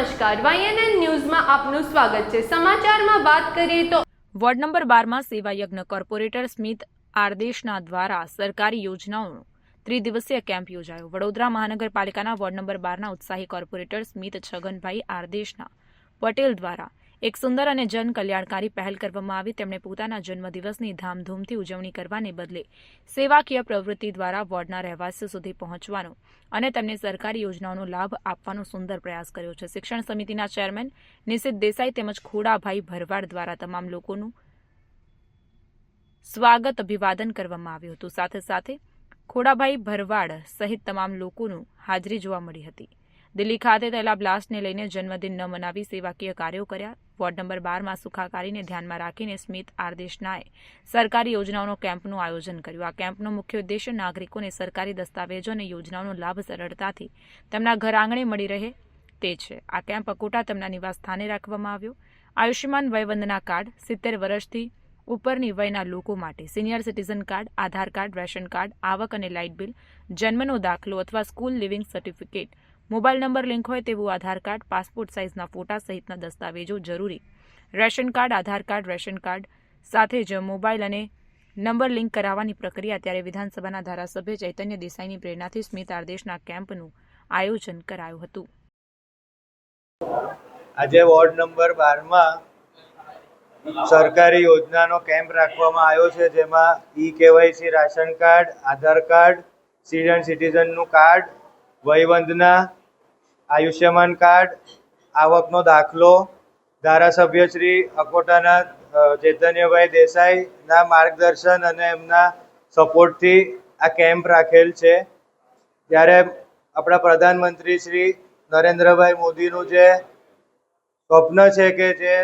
નમસ્કાર. વાયએનએન ન્યૂઝમાં આપનું સ્વાગત છે. સમાચારમાં વાત કરીએ તો વોર્ડ નંબર બારમાં સેવાયજ્ઞ કોર્પોરેટર સ્મિત આરદેશના દ્વારા સરકારી યોજનાઓનો ત્રિદિવસીય કેમ્પ યોજાયો. વડોદરા મહાનગરપાલિકાના વોર્ડ નંબર બારના ઉત્સાહી કોર્પોરેટર સ્મિત છગનભાઈ આરદેશના પટેલ દ્વારા એક સુંદર અને જન કલ્યાણકારી પહેલ કરવામાં આવી. તેમણે પોતાના જન્મદિવસની ધામધૂમથી ઉજવણી કરવાને બદલે સેવાકીય પ્રવૃત્તિ દ્વારા વોર્ડના રહેવાસીઓ સુધી પહોંચવાનો અને તેમને સરકારી યોજનાઓનો લાભ આપવાનો સુંદર પ્રયાસ કર્યો છે. શિક્ષણ સમિતિના ચેરમેન નિશિત દેસાઈ તેમજ ખોડાભાઈ ભરવાડ દ્વારા તમામ લોકોનું સ્વાગત અભિવાદન કરવામાં આવ્યું હતું. સાથે સાથે ખોડાભાઈ ભરવાડ સહિત તમામ લોકોનું હાજરી જોવા મળી હતી. દિલ્હી ખાતે થયેલા બ્લાસ્ટને લઈને જન્મદિન ન મનાવી સેવાકીય કાર્યો કર્યા. વોર્ડ નંબર બારમાં સુખાકારીને ધ્યાનમાં રાખીને સ્મિત આરદેશનાએ સરકારી યોજનાઓનો કેમ્પનું આયોજન કર્યું. આ કેમ્પનો મુખ્ય ઉદ્દેશ્ય નાગરિકોને સરકારી દસ્તાવેજો અને યોજનાઓનો લાભ સરળતાથી તેમના ઘર આંગણે મળી રહે તે છે. આ કેમ્પ અકોટા તેમના નિવાસ સ્થાને રાખવામાં આવ્યો. આયુષ્યમાન વયવંદના કાર્ડ સિત્તેર વર્ષથી ઉપરની વયના લોકો માટે senior citizen card, Aadhaar card, ration card, આવક અને લાઇટ બિલ, જન્મનો દાખલો અથવા school leaving certificate mobile number link હોય તેવું આધાર કાર્ડ, પાસપોર્ટ સાઇઝના ફોટા સહિતના દસ્તાવેજો જરૂરી. Ration card, Aadhaar card, ration card સાથે જ મોબાઈલ અને નંબર લિંક કરાવવાની પ્રક્રિયા ત્યારે વિધાનસભાના ધારાસભ્ય ચૈતન્ય દેસાઈની પ્રેરણાથી સ્મિત આદેશના કેમ્પનું આયોજન કરાયું હતું. આજે વોર્ડ નંબર બારમાં સરકારી યોજનાનો કેમ્પ રાખવામાં આવ્યો છે, જેમાં ઈ KYC ration card, Aadhaar card senior સિટીઝનનું કાર્ડ વયવંદના આયુષ્યમાન કાર્ડ, આવકનો દાખલો, ધારાસભ્ય શ્રી અકોટાના ચૈતન્યભાઈ દેસાઈના માર્ગદર્શન અને એમના સપોર્ટથી આ કેમ્પ રાખેલ છે. ત્યારે આપણા પ્રધાનમંત્રી શ્રી નરેન્દ્રભાઈ મોદીનું જે સ્વપ્ન છે કે જે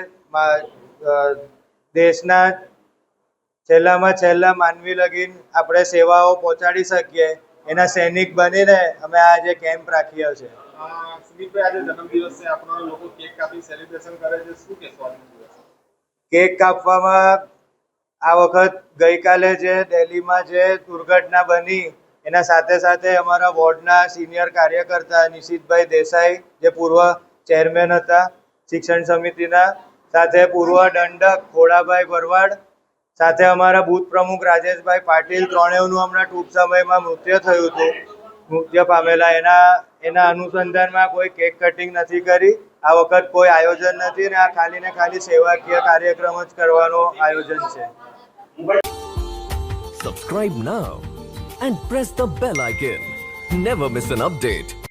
દેશના છેલ્લામાં છેલ્લા માનવી લગીન આપણે સેવાઓ પહોંચાડી શકીએ એના સૈનિક બનીને અમે આ જે કેમ્પ રાખ્યો છે. આજે કેક કાપવામાં આ વખત ગઈકાલે જે દિલ્હીમાં જે દુર્ઘટના બની એના સાથે સાથે અમારા વોર્ડના સિનિયર કાર્યકર્તા નિશિતભાઈ દેસાઈ જે પૂર્વ ચેરમેન હતા શિક્ષણ સમિતિના સાથે પૂર્વ દંડક ખોડાભાઈ ભરવાડ સાથે અમારા બુથ પ્રમુખ રાજેશભાઈ પાટીલ ત્રણેયનું હમણાં ટૂંક સમયમાં મૃત્યુ થયું હતું. મૃત્યુ પામેલા. એના એના અનુસંધાનમાં કોઈ કેક કટિંગ નથી કરી. આ વખત કોઈ આયોજન નથી ને આ ખાલી ને ખાલી સેવાકીય કાર્યક્રમ જ કરવાનો આયોજન છે. Subscribe now and press the bell icon never miss an update.